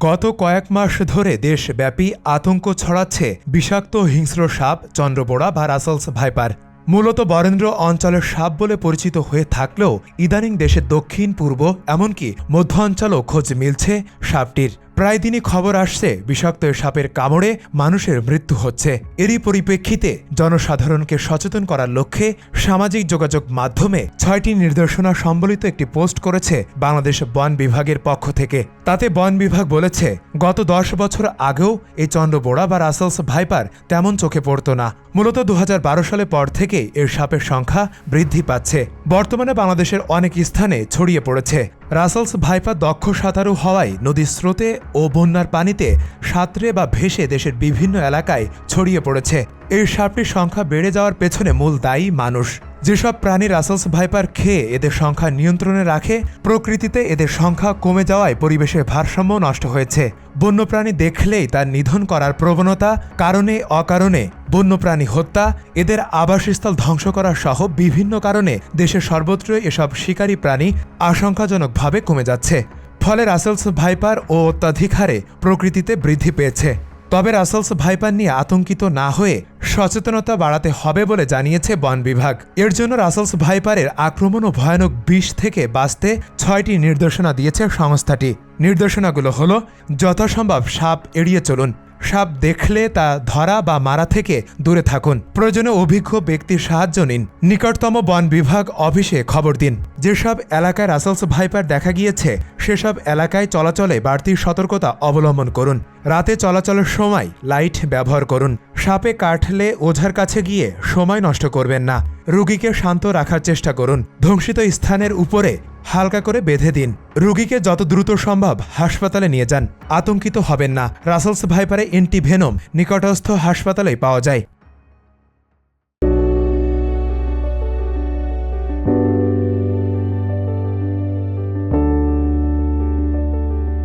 গত কয়েক মাস ধরে দেশব্যাপী আতঙ্ক ছড়াচ্ছে বিষাক্ত হিংস্র সাপ, চন্দ্রবোড়া বা রাসেলস ভাইপার। মূলত বরেন্দ্র অঞ্চলের সাপ বলে পরিচিত হয়ে থাকলেও ইদানিং দেশের দক্ষিণ, পূর্ব, এমনকি মধ্য অঞ্চলও খোঁজ মিলছে সাপটির। প্রায় দিনই খবর আসছে, বিষাক্ত সাপের কামড়ে মানুষের মৃত্যু হচ্ছে। এরই পরিপ্রেক্ষিতে জনসাধারণকে সচেতন করার লক্ষ্যে সামাজিক যোগাযোগ মাধ্যমে ছয়টি নির্দেশনা সম্বলিত একটি পোস্ট করেছে বাংলাদেশ বন বিভাগের পক্ষ থেকে। তাতে বন বিভাগ বলেছে, গত দশ বছর আগেও এই চন্দ্রবোড়া বা রাসেলস ভাইপার তেমন চোখে পড়ত না। মূলত দু হাজার বারো সালে পর থেকেই এর সাপের সংখ্যা বৃদ্ধি পাচ্ছে। বর্তমানে বাংলাদেশের অনেক স্থানে ছড়িয়ে পড়েছে। রাসেলস ভাইপা দক্ষ সাঁতারু হওয়ায় নদীর স্রোতে ও বন্যার পানিতে সাঁতরে বা ভেসে দেশের বিভিন্ন এলাকায় ছড়িয়ে পড়েছে। এই সাপটির সংখ্যা বেড়ে যাওয়ার পেছনে মূল দায়ী মানুষ। যেসব প্রাণী রাসেলস ভাইপার খেয়ে এদের সংখ্যা নিয়ন্ত্রণে রাখে, প্রকৃতিতে এদের সংখ্যা কমে যাওয়ায় পরিবেশের ভারসাম্য নষ্ট হয়েছে। বন্যপ্রাণী দেখলেই তার নিধন করার প্রবণতা, কারণে, অকারণে বন্যপ্রাণী হত্যা, এদের আবাসস্থল ধ্বংস করা সহ বিভিন্ন কারণে দেশের সর্বত্রই এসব শিকারী প্রাণী আশঙ্কাজনকভাবে কমে যাচ্ছে। ফলে রাসেলস ভাইপার ও অত্যাধিক হারে প্রকৃতিতে বৃদ্ধি পেয়েছে। তবে রাসেলস ভাইপার নিয়ে আতঙ্কিত না হয়ে সচেতনতা বাড়াতে হবে বলে জানিয়েছে বন বিভাগ। এর জন্য রাসেলস ভাইপারের আক্রমণ ও ভয়ানক বিষ থেকে বাঁচতে ছয়টি নির্দেশনা দিয়েছে সংস্থাটি। নির্দেশনাগুলো হল, যথাসম্ভব সাপ এড়িয়ে চলুন সাপ দেখলে তা ধরা বা মারা থেকে দূরে থাকুন। প্রয়োজনে অভিজ্ঞ ব্যক্তির সাহায্য নিন। নিকটতম বন বিভাগ অফিসে খবর দিন। যেসব এলাকায় রাসেলস ভাইপার দেখা গিয়েছে, সেসব এলাকায় চলাচলে বাড়তি সতর্কতা অবলম্বন করুন। রাতে চলাচলের সময় লাইট ব্যবহার করুন। সাপে কাটলে ওঝার কাছে গিয়ে সময় নষ্ট করবেন না। রুগীকে শান্ত রাখার চেষ্টা করুন। ধ্বংসিত স্থানের উপরে হালকা করে বেঁধে দিন। রুগীকে যত দ্রুত সম্ভব হাসপাতালে নিয়ে যান। আতঙ্কিত হবেন না। রাসেলস ভাইপারে এন্টিভেনম নিকটস্থ হাসপাতালে পাওয়া যায়।